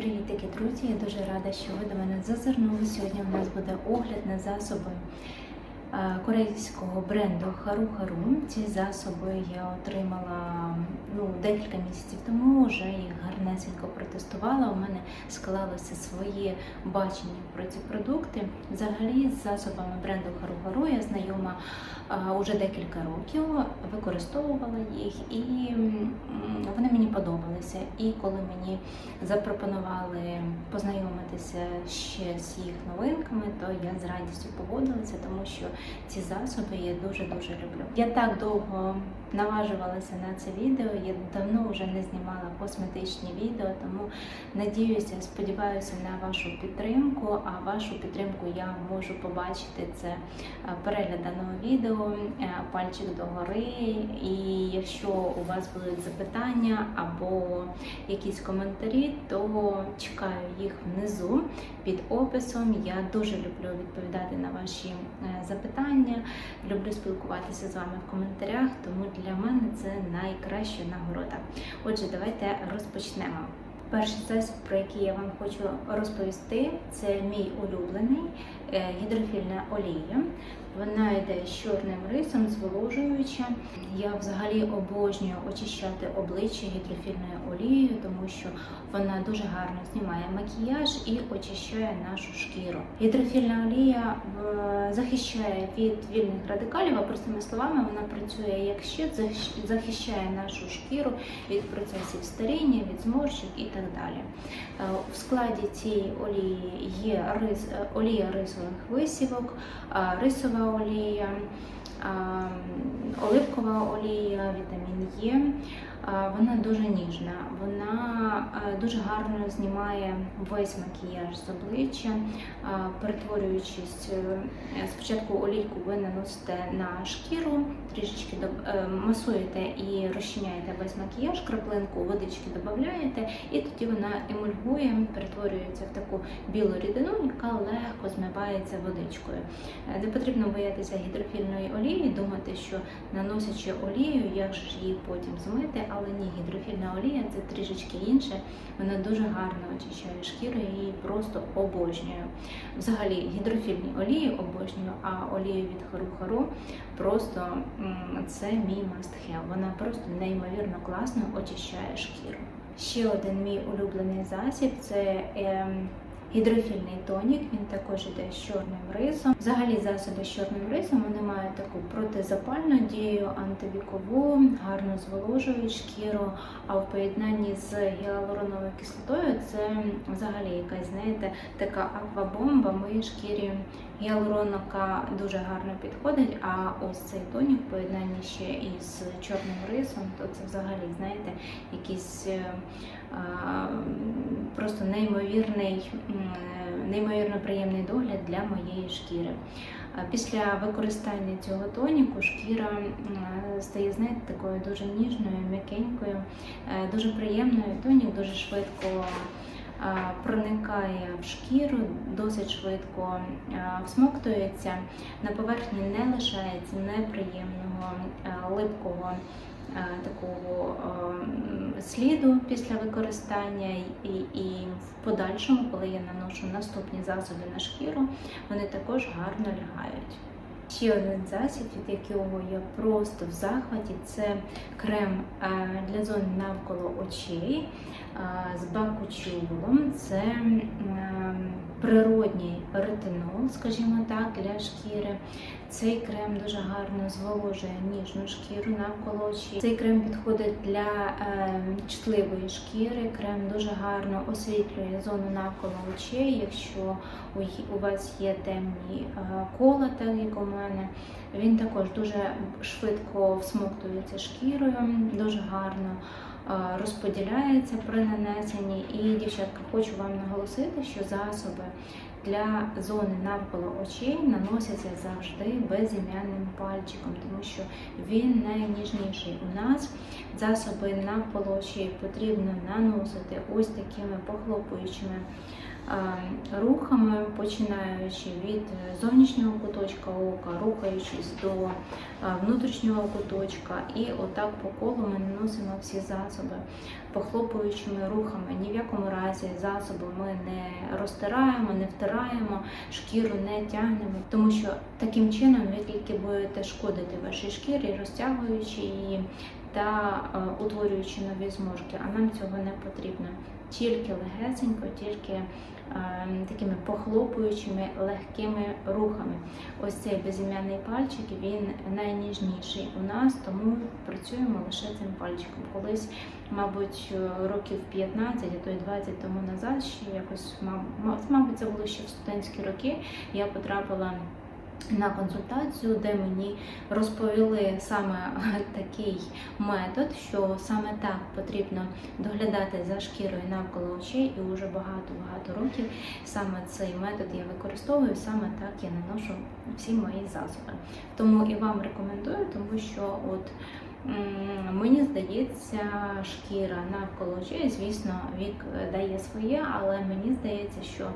Привітики, друзі! Я дуже рада, що ви до мене зазирнули. Сьогодні у нас буде огляд на засоби корейського бренду Хару Хару. Ці засоби я отримала ну, декілька місяців тому, вже їх гарнесенько протестувала. У мене склалося своє бачення про ці продукти. Взагалі, з засобами бренду Хару Хару я знайома а, уже декілька років, використовувала їх і подобалися. І коли мені запропонували познайомитися ще з їх новинками, то я з радістю погодилася, тому що ці засоби я дуже-дуже люблю. Я так довго наважувалася на це відео, я давно вже не знімала косметичні відео, тому надіюся, сподіваюся на вашу підтримку. А вашу підтримку я можу побачити це е, перегляд даного відео, е, пальчик догори. І якщо у вас будуть запитання або якісь коментарі, то чекаю їх внизу під описом. Я дуже люблю відповідати на ваші е, запитання. Люблю спілкуватися з вами в коментарях, тому для мене це найкраща нагорода. Отже, давайте розпочнемо. Перший засіб, про який я вам хочу розповісти, це мій улюблений е, гідрофільна олія. Вона йде з чорним рисом, зволожуюча. Я взагалі обожнюю очищати обличчя гідрофільною олією, тому що вона дуже гарно знімає макіяж і очищає нашу шкіру. Гідрофільна олія е, захищає від вільних радикалів, а простими словами вона працює як щит, захищає нашу шкіру від процесів старіння, від зморщик і так далі. Е, В складі цієї олії є рис, е, олія рисових висівок, а, рисова олія, оливкова олія, вітамін Е. Вона дуже ніжна, вона е, дуже гарно знімає весь макіяж з обличчя, перетворюючись е, спочатку олійку ви наносите на шкіру, трішечки е, масуєте і розчиняєте весь макіяж, краплинку водички додаєте, і тоді вона емульгує, перетворюється в таку білу рідину, яка легко водичкою. Е, Не потрібно боятися гідрофільної олії, думати, що наносячи олію, як ж її потім змити, але ні, гідрофільна олія це трішечки інше. Вона дуже гарно очищає шкіру, я її просто обожнюю. Взагалі, гідрофільні олії обожнюю, а олію від Хару-Хару просто це мій have. Вона просто неймовірно класно очищає шкіру. Ще один мій улюблений засіб це ем, гідрофільний тонік. Він також іде з чорним рисом. Взагалі засоби з чорним рисом вони мають таку протизапальну дію, антивікову, гарно зволожують шкіру. А в поєднанні з гіалуроновою кислотою це взагалі якась, знаєте, така аквабомба моїй шкірі. Гіалуроновка дуже гарно підходить, а ось цей тонік в поєднанні ще із чорним рисом, то це взагалі, знаєте, якийсь е, просто неймовірний, неймовірно приємний догляд для моєї шкіри. Після використання цього тоніку шкіра стає, знаєте, такою дуже ніжною, м'якенькою, е, дуже приємною. Тонік дуже швидко проникає в шкіру, досить швидко всмоктується. На поверхні не лишається неприємного а, липкого такого а, м, сліду після використання, і, і в подальшому, коли я наношу наступні засоби на шкіру, вони також гарно лягають. Ще один засіб, від якого я просто в захваті, це крем е, для зони навколо очей з бакучулом. Це природній ретинол, скажімо так, для шкіри. Цей крем дуже гарно зволожує ніжну шкіру навколо очей. Цей крем підходить для е, чутливої шкіри. Крем дуже гарно освітлює зону навколо очей. Якщо у, у вас є темні е, кола, так як у мене, він також дуже швидко всмоктується шкірою, дуже гарно розподіляється при нанесенні. І, дівчатка, хочу вам наголосити, що засоби для зони навколо очей наносяться завжди безім'янним пальчиком, тому що він найніжніший у нас. Засоби навколо очей потрібно наносити ось такими похлопуючими е, рухами, починаючи від зовнішнього куточка ока, рухаючись до е, внутрішнього куточка, і отак по колу ми наносимо всі засоби. похлопуючими рухами. Ні в якому разі засоби ми не розтираємо, не втираємо, шкіру не тягнемо, тому що таким чином ви тільки будете шкодити вашій шкірі, розтягуючи її та е, утворюючи нові зморшки. А нам цього не потрібно. Тільки легесенько, тільки е, такими похлопуючими легкими рухами. Ось цей безім'яний пальчик він найніжніший у нас, тому працюємо лише цим пальчиком. Колись, мабуть, років 15, а то й 20 тому назад, ще якось мабуть, це було ще в студентські роки. Я потрапила на консультацію, де мені розповіли саме такий метод, що саме так потрібно доглядати за шкірою навколо очей, і вже багато-багато років саме цей метод я використовую, саме так я наношу всі мої засоби. Тому і вам рекомендую, тому що от. Мені здається, шкіра навколо очей, звісно, вік дає своє, але мені здається, що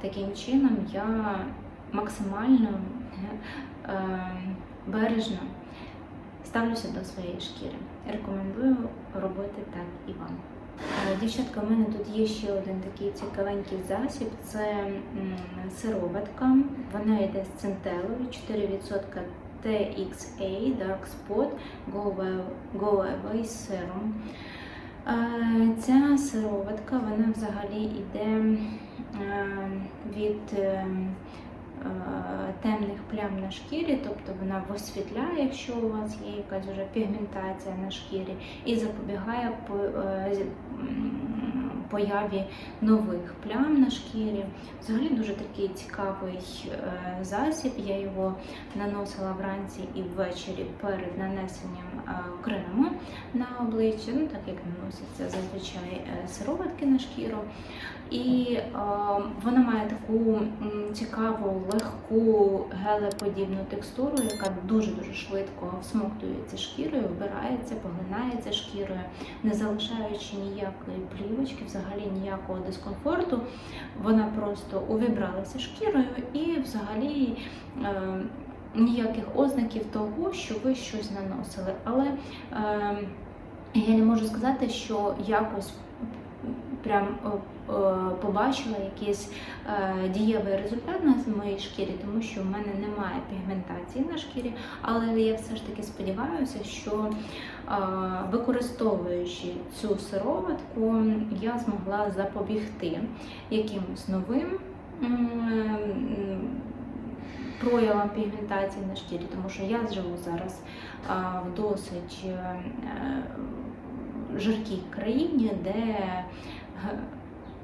таким чином я максимально бережно ставлюся до своєї шкіри. Рекомендую робити так і вам. Е, Дівчатка, у мене тут є ще один такий цікавенький засіб. Це сироватка. Вона йде з центелою, 4% TXA Dark Spot Go Away- Go Away Serum. Е, Ця сироватка, вона взагалі йде е, від е, е, темних плям на шкірі, тобто вона висвітляє, якщо у вас є якась вже пігментація на шкірі, і запобігає по- е, появі нових плям на шкірі. Взагалі дуже такий цікавий е, засіб. Я його наносила вранці і ввечері перед нанесенням е, крему на обличчя, ну так як наносяться зазвичай е, сироватки на шкіру. І вона має таку цікаву, легку гелеподібну текстуру, яка дуже-дуже швидко всмоктується шкірою, вбирається, поглинається шкірою, не залишаючи ніякої плівочки, взагалі ніякого дискомфорту. Вона просто увібралася шкірою і взагалі. Е, Ніяких ознаків того, що ви щось наносили. Але е, я не можу сказати, що якось прям е, е, побачила якийсь е, дієвий результат на моїй шкірі, тому що в мене немає пігментації на шкірі, але я все ж таки сподіваюся, що використовуючи цю сироватку, я змогла запобігти якимось новим. Проявам пігментації на шкірі, тому що я живу зараз в досить жаркій країні, де е,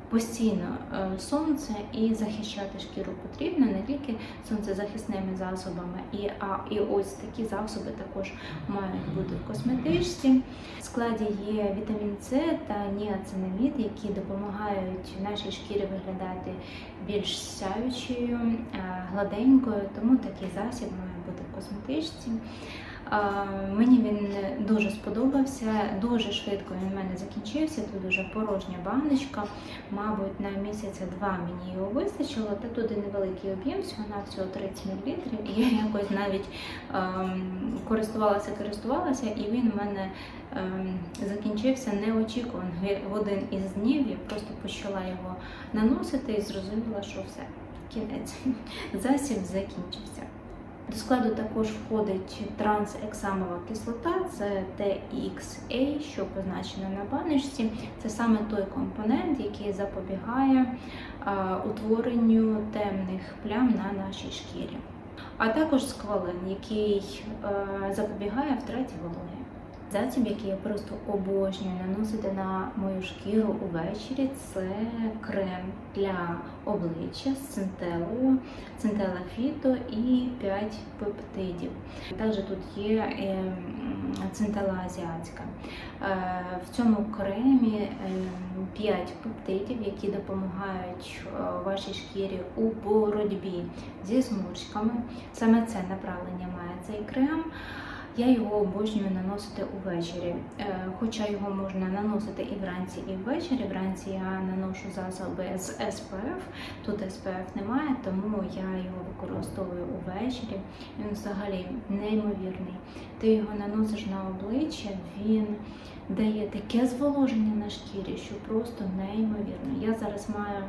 постійно е, сонце і захищати шкіру потрібно не тільки сонцезахисними засобами, і, а і ось такі засоби також мають бути в косметичці. В складі є вітамін С та ніацинамід, які допомагають нашій шкірі виглядати більш сяючою, е, гладенькою, тому такий засіб має бути в косметичці. Мені він дуже сподобався, дуже швидко він в мене закінчився. Тут вже порожня баночка. Мабуть, на місяця два мені його вистачило, та туди невеликий об'єм, всього на всього 30 мл. І я якось навіть ем, користувалася, користувалася, і він в мене ем, закінчився неочікувано. В один із днів я просто почала його наносити і зрозуміла, що все, кінець. Засіб закінчився. До складу також входить трансексамова кислота, це TXA, що позначено на баночці. Це саме той компонент, який запобігає утворенню темних плям на нашій шкірі. А також сквален, який запобігає втраті вологи. Засіб, який я просто обожнюю наносити на мою шкіру увечері, це крем для обличчя з центелою, центела фіто і 5 пептидів. Також тут є е, центела азіатська. Е, В цьому кремі е, 5 пептидів, які допомагають е, вашій шкірі у боротьбі зі зморшками. Саме це направлення має цей крем. Я його обожнюю наносити увечері, Е, хоча його можна наносити і вранці, і ввечері. Вранці я наношу засоби з SPF. Тут SPF немає, тому я його використовую увечері. Він взагалі неймовірний. Ти його наносиш на обличчя, він дає таке зволоження на шкірі, що просто неймовірно. Я зараз маю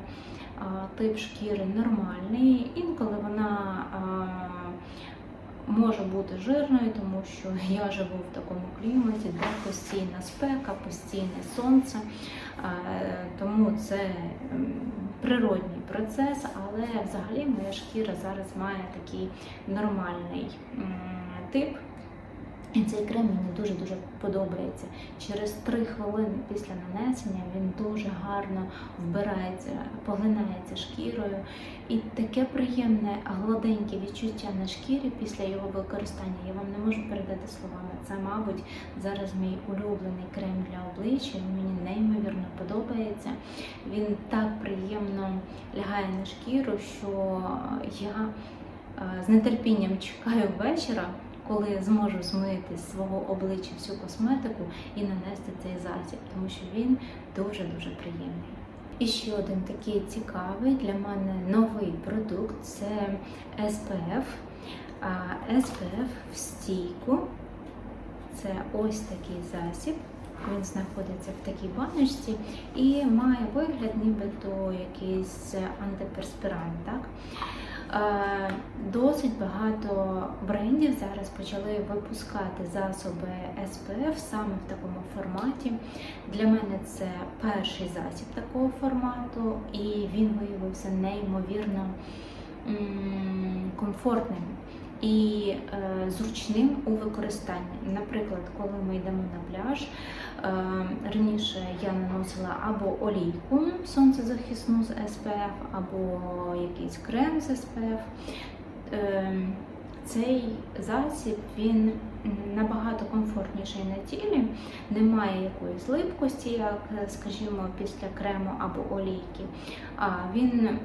а, тип шкіри нормальний, інколи вона. А, може бути жирною, тому що я живу в такому кліматі, де постійна спека, постійне сонце. Тому це природній процес, але взагалі моя шкіра зараз має такий нормальний тип. І цей крем мені дуже-дуже подобається. Через 3 хвилини після нанесення він дуже гарно вбирається, поглинається шкірою. І таке приємне гладеньке відчуття на шкірі після його використання. Я вам не можу передати словами. Це, мабуть, зараз мій улюблений крем для обличчя. Він мені неймовірно подобається. Він так приємно лягає на шкіру, що я е, з нетерпінням чекаю вечора коли зможу змити з свого обличчя всю косметику і нанести цей засіб, тому що він дуже-дуже приємний. І ще один такий цікавий для мене новий продукт це SPF. SPF в стійку. Це ось такий засіб. Він знаходиться в такій баночці і має вигляд, нібито якийсь антиперспірант. Так? Е, Досить багато брендів зараз почали випускати засоби SPF саме в такому форматі. Для мене це перший засіб такого формату, і він виявився неймовірно комфортним і е, зручним у використанні. Наприклад, коли ми йдемо на пляж, е, раніше я наносила або олійку сонцезахисну з SPF, або якийсь крем з SPF. Е, цей засіб він набагато комфортніший на тілі, немає якоїсь липкості, як, скажімо, після крему або олійки. А він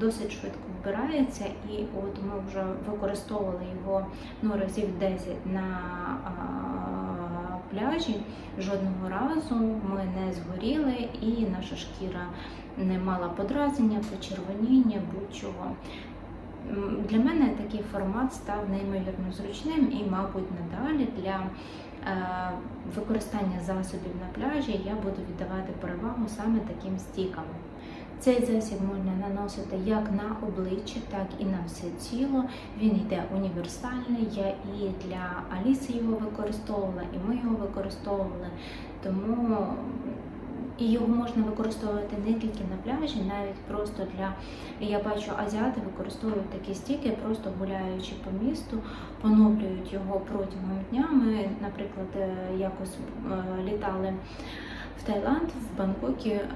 досить швидко вбирається, і от ми вже використовували його ну, разів 10 на пляжі. Жодного разу ми не згоріли, і наша шкіра не мала подразнення, почервоніння, будь-чого. Для мене такий формат став неймовірно зручним і, мабуть, надалі для е, використання засобів на пляжі я буду віддавати перевагу саме таким стікам. Цей засіб можна наносити як на обличчя, так і на все тіло. Він йде універсальний. Я і для Аліси його використовувала, і ми його використовували. Тому і його можна використовувати не тільки на пляжі, навіть просто для я бачу, азіати використовують такі стіки, просто гуляючи по місту, поновлюють його протягом дня. Ми, наприклад, е, якось е, літали в Таїланд, в Бангкокі, е,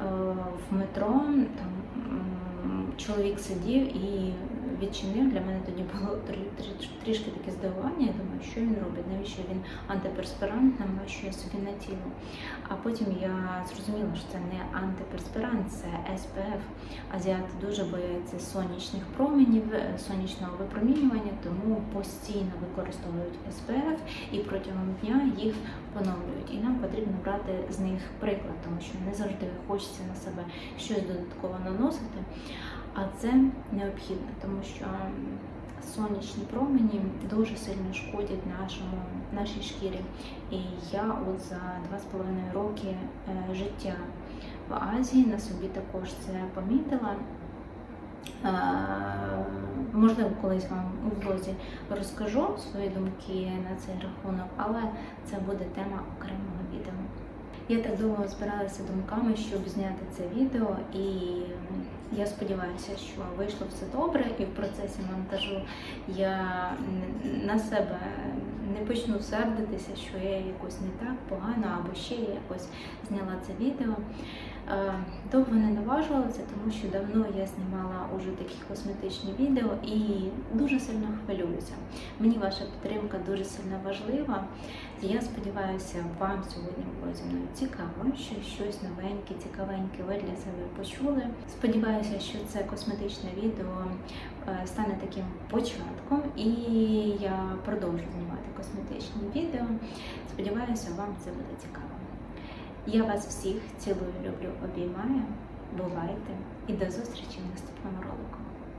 в метро. Там чоловік сидів і відчинив. Для мене тоді було трі- трі- трішки таке здивування. Я думаю, що він робить, навіщо він антиперспірант намащує собі на тіло. А потім я зрозуміла, що це не антиперспірант, це SPF. Азіати дуже бояться сонячних променів, е, сонячного випромінювання, тому постійно використовують SPF і протягом дня їх поновлюють. І нам потрібно брати з них приклад, тому що не завжди хочеться на себе щось додатково наносити. А це необхідно, тому що сонячні промені дуже сильно шкодять нашому, нашій шкірі. І я от за два з половиною роки е, життя в Азії на собі також це помітила. Можливо, колись вам у влозі розкажу свої думки на цей рахунок, але це буде тема окремого відео. Я так довго збиралася думками, щоб зняти це відео, і я сподіваюся, що вийшло все добре, і в процесі монтажу я на себе не почну сердитися, що я якось не так погано або ще якось зняла це відео. Е, Довго не наважувалася, тому що давно я знімала уже такі косметичні відео і дуже сильно хвилююся. Мені ваша підтримка дуже сильно важлива. Я сподіваюся, вам сьогодні було зі мною цікаво, що щось новеньке, цікавеньке ви для себе почули. Сподіваюся, що це косметичне відео е, стане таким початком, і я продовжу знімати косметичні відео. Сподіваюся, вам це буде цікаво. Я вас всіх цілую, люблю, обіймаю. Бувайте і до зустрічі в наступному ролику.